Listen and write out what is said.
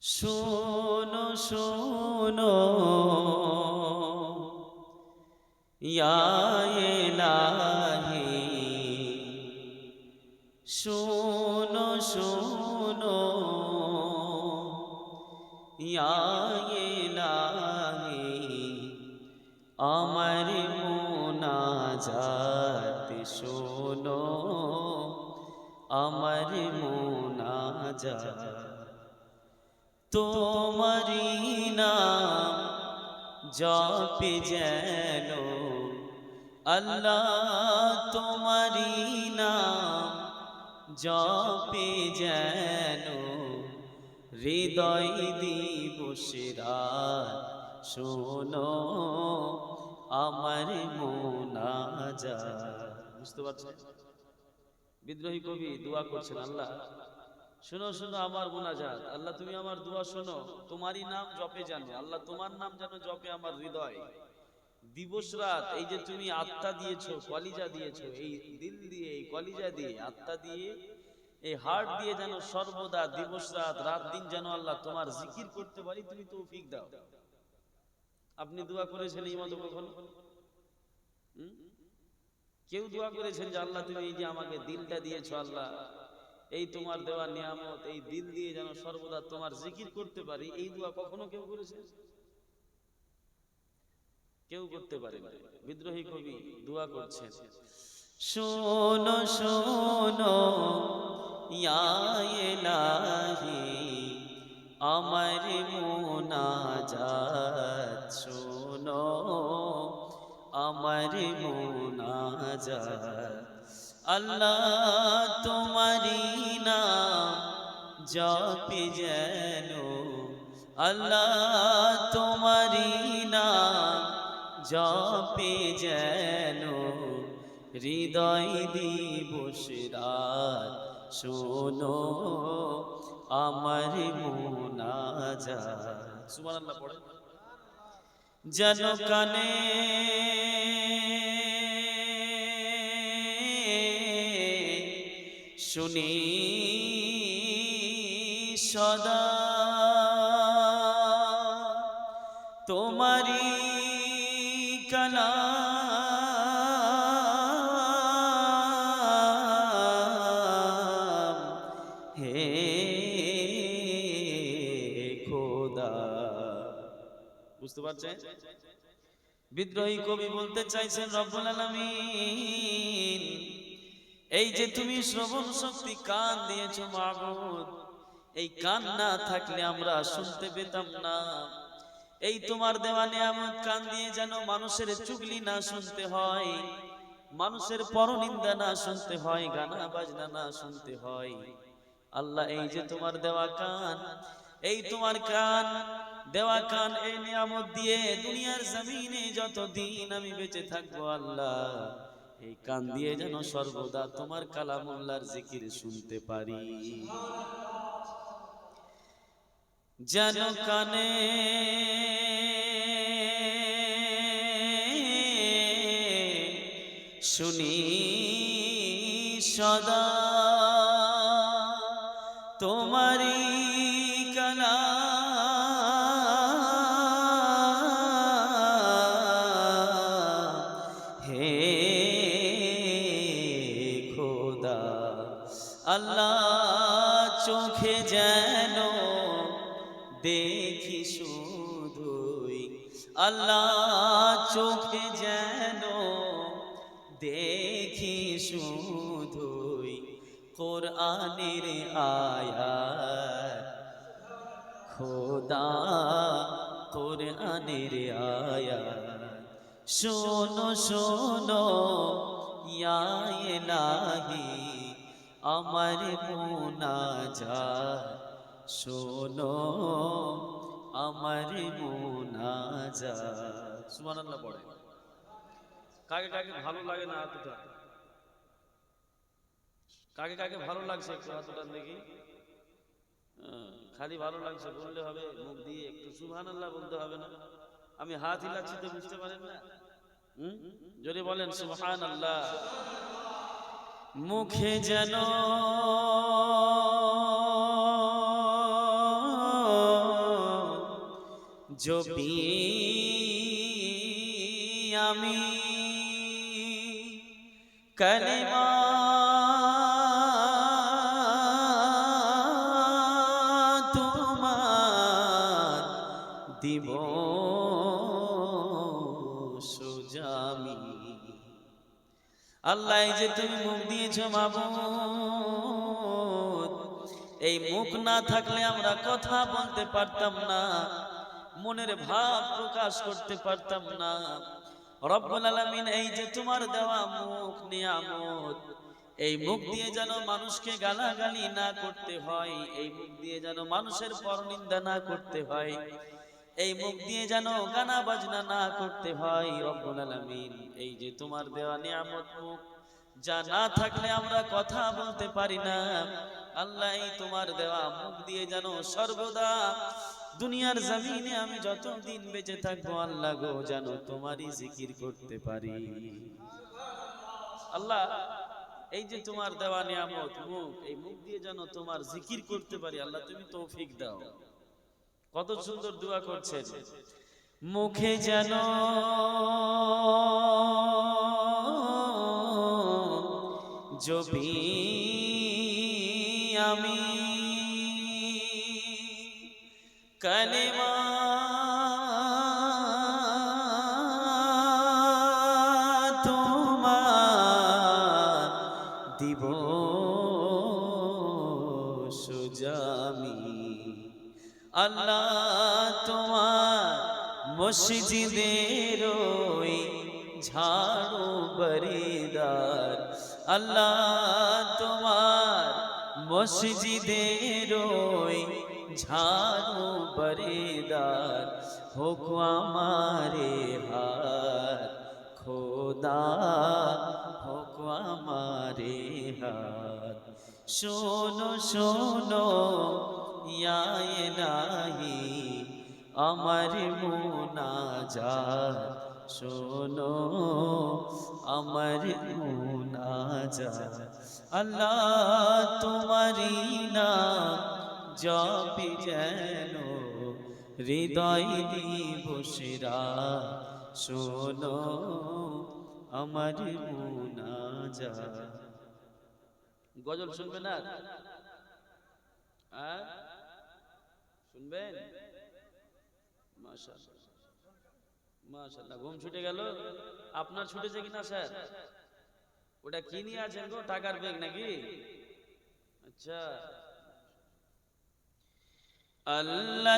শোনো শোনো। ইয়া ইলাহি। শোনো শোনো। ইয়া ইলাহি। আমার মোনাজাত শোনো। আমার মোনাজাত তোমারি নাম জপে যেন আল্লাহ তোমারি নাম জপে যেন হৃদয় দিবস রাত শোনো আমার মোনাজা বুঝতে পারছেন? বিদ্রোহী কবি, দোয়া করছেন আল্লাহ। শোনো শোনো আমার মোনাজাত। আল্লাহ, তুমি আমার দোয়া শোনো। তোমারই নাম জপে জানো। আল্লাহ, তোমার নাম যেন জপে আমার হৃদয়। দিবস রাত, এই যে তুমি আত্মা দিয়েছ, কলিজা দিয়েছ, এই দিল দিয়ে, এই কলিজা দিয়ে, আত্মা দিয়ে, এই হার্ট দিয়ে যেন সর্বদা দিবস রাত রাত দিন যেন আল্লাহ তোমার জিকির করতে পারি, তুমি তৌফিক দাও। আপনি দোয়া করেছেন এই মতো কখনো? কেউ দোয়া করেছেন যে, আল্লাহ, তুমি এই যে আমাকে দিলটা দিয়েছ, আল্লাহ এই তোমার দেওয়া নিয়ামত, এই দিল দিয়ে যেন সর্বদা তোমার জিকির করতে পারি, এই দোয়া কখনো কেউ করেছে? কেউ করতে পারে বিদ্রোহী কবি দোয়া করছেন, শোনো শোনো, ইয়া ইলাহি, আমার মোনাজাত শোনো, আমার মোনাজাত আল্লাহ তোমারি নাম জপে যেন। আল্লাহ তোমারি নাম জপে যেন। হৃদয় দিবস রাত শোনো আমার মোনাজাত। সুবহানাল্লাহ পড়ে। যেন কানে শুনি সদা। তোমারি কলা হে খোদা। বুঝতে পারছেন? বিদ্রোহী কবি বলতে চাইছেন রব্বুল আলামিন এই যে তুমি শ্রবণ শক্তি কান দিয়েছ মাহবুদ এই কান না থাকলে আমরা শুনতে পেতাম না। এই তোমার দেওয়া নিয়ামত কান দিয়ে যেন মানুষের চুগলি না শুনতে হয়, মানুষের পরনিন্দা না শুনতে হয়, গানা বাজনা না শুনতে হয়। আল্লাহ, এই যে তোমার দেওয়া কান, এই তোমার কান, দেওয়া কান, এই নিয়ামত দিয়ে দুনিয়ার জমিনে যত দিন আমি বেঁচে থাকব আল্লাহ এই কান দিয়ে যেন সর্বদা তোমার কালামুল্লার জিকির শুনতে পারি। যেন কানে শুনি সদা চোখে যেন দেখি শুধুই আল্লাহ চোখে যেন দেখি শুধুই কোরআনের আয়াত। খোদা কোরআনের আয়াত। শোনো শোনো, ইয়া ইলাহি আমার মোনাজাত। শোনো, আমার মোনাজাত। সুবহানাল্লাহ পড়ে। কাকে কাকে ভালো লাগে না এতটা? কাকে কাকে ভালো লাগছে একটু হাতটা দেখি? খালি ভালো লাগছে বললে হবে, মুখ দিয়ে একটু সুবহানাল্লাহ বলতে হবে না। আমি হাত হিলাচ্ছি তো বুঝতে পারেন না? যদি বলেন সুবহানাল্লাহ। মুখে যেন भी আমি কলিমা তোমার দিব সুজামি আল্লাহ যে তুমি মুখ দিয়েছ মাবুদ, এই মুখ না থাকলে আমরা কথা বলতে পারতাম না, মনের ভাব প্রকাশ করতে পারতাম না। রব্বুল আলামিন, এই যে তোমার দেওয়া মুখ নিয়ামত, এই মুখ দিয়ে যেন মানুষকে গালাগালি না করতে হয়, এই মুখ দিয়ে যেন মানুষের পরনিন্দা না করতে হয় এই মুখ দিয়ে যেন গানা বাজনা না করতে হয়, রব্বুল আলামিন। এই যে তোমার দেওয়া নিয়ামত মুখ, যা না থাকলে আমরা কথা বলতে পারি না। আল্লাহ তোমার দেওয়া মুখ দিয়ে যেন সর্বদা দুনিয়ার জমিনে আমি যতদিন বেঁচে থাকব, আল্লাহ গো, যেন তোমারই জিকির করতে পারি। আল্লাহ, এই যে তোমার দেওয়া নিয়ামত মুখ, এই মুখ দিয়ে যেন তোমার জিকির করতে পারি, আল্লাহ তুমি তৌফিক দাও। কত সুন্দর দোয়া করছেন। মুখে যেন জবি আমি। কলিমা আল্লাহ তোমার মসজিদের ওই ঝাড়ু বরিদার। আল্লাহ তোমার মসজিদের ওই ঝাড়ু বরিদার। হোক আমারে হাত, খোদা, হোক আমারে হাত। শোনো শোনো ইয়ায় নাহি আমার মুনাজাত। শোনো, আমার মুনাজাত। আল্লাহ তোমারি না জপি যেন হৃদয় দিবসরা শোনো, আমার মুনাজাত। গজল শুনবে না? হ্যাঁ? শুনবেন? মাশাআল্লাহ। ঘুম ছুটে গেল। আপনার ছুটেছে কিনা, স্যার? ওটা কি নিয়ে আছেন গো, টাকার ব্যাগ নাকি? আচ্ছা। আল্লাহ